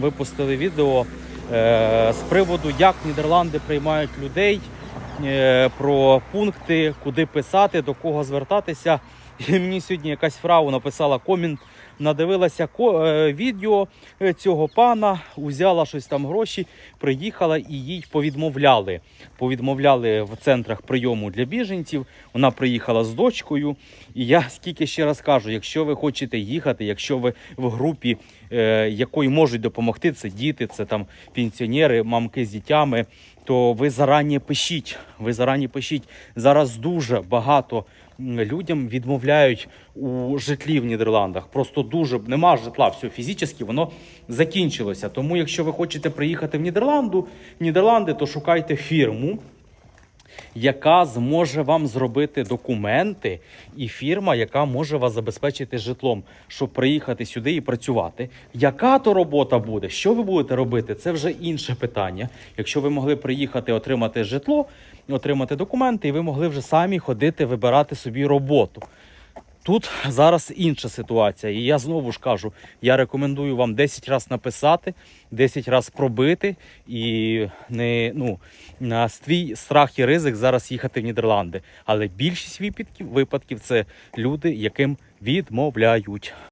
Випустили відео е, з приводу, як Нідерланди приймають людей, е, про пункти, куди писати, до кого звертатися. І мені сьогодні якась фрау написала комент, надивилася е, відео е, цього пана, узяла щось там гроші, приїхала і їй повідмовляли. Повідмовляли в центрах прийому для біженців. Вона приїхала з дочкою. І я скільки ще раз кажу, якщо ви хочете їхати, якщо ви в групі, е, якої можуть допомогти, це діти, це там пенсіонери, мамки з дітями, то ви зарані пишіть. Ви зарані пишіть. Зараз дуже багато людям відмовляють у житлі в Нідерландах. Просто дуже нема житла, все фізично воно закінчилося. Тому, якщо ви хочете приїхати в Нідерланду, Нідерланди, то шукайте фірму, яка зможе вам зробити документи, і фірма, яка може вас забезпечити житлом, щоб приїхати сюди і працювати. Яка то робота буде? Що ви будете робити? Це вже інше питання. Якщо ви могли приїхати, отримати житло, отримати документи, і ви могли вже самі ходити, вибирати собі роботу. Тут зараз інша ситуація, і я знову ж кажу: я рекомендую вам 10 разів написати, 10 разів пробити і не ну на свій страх і ризик зараз їхати в Нідерланди. Але більшість випадків випадків це люди, яким відмовляють.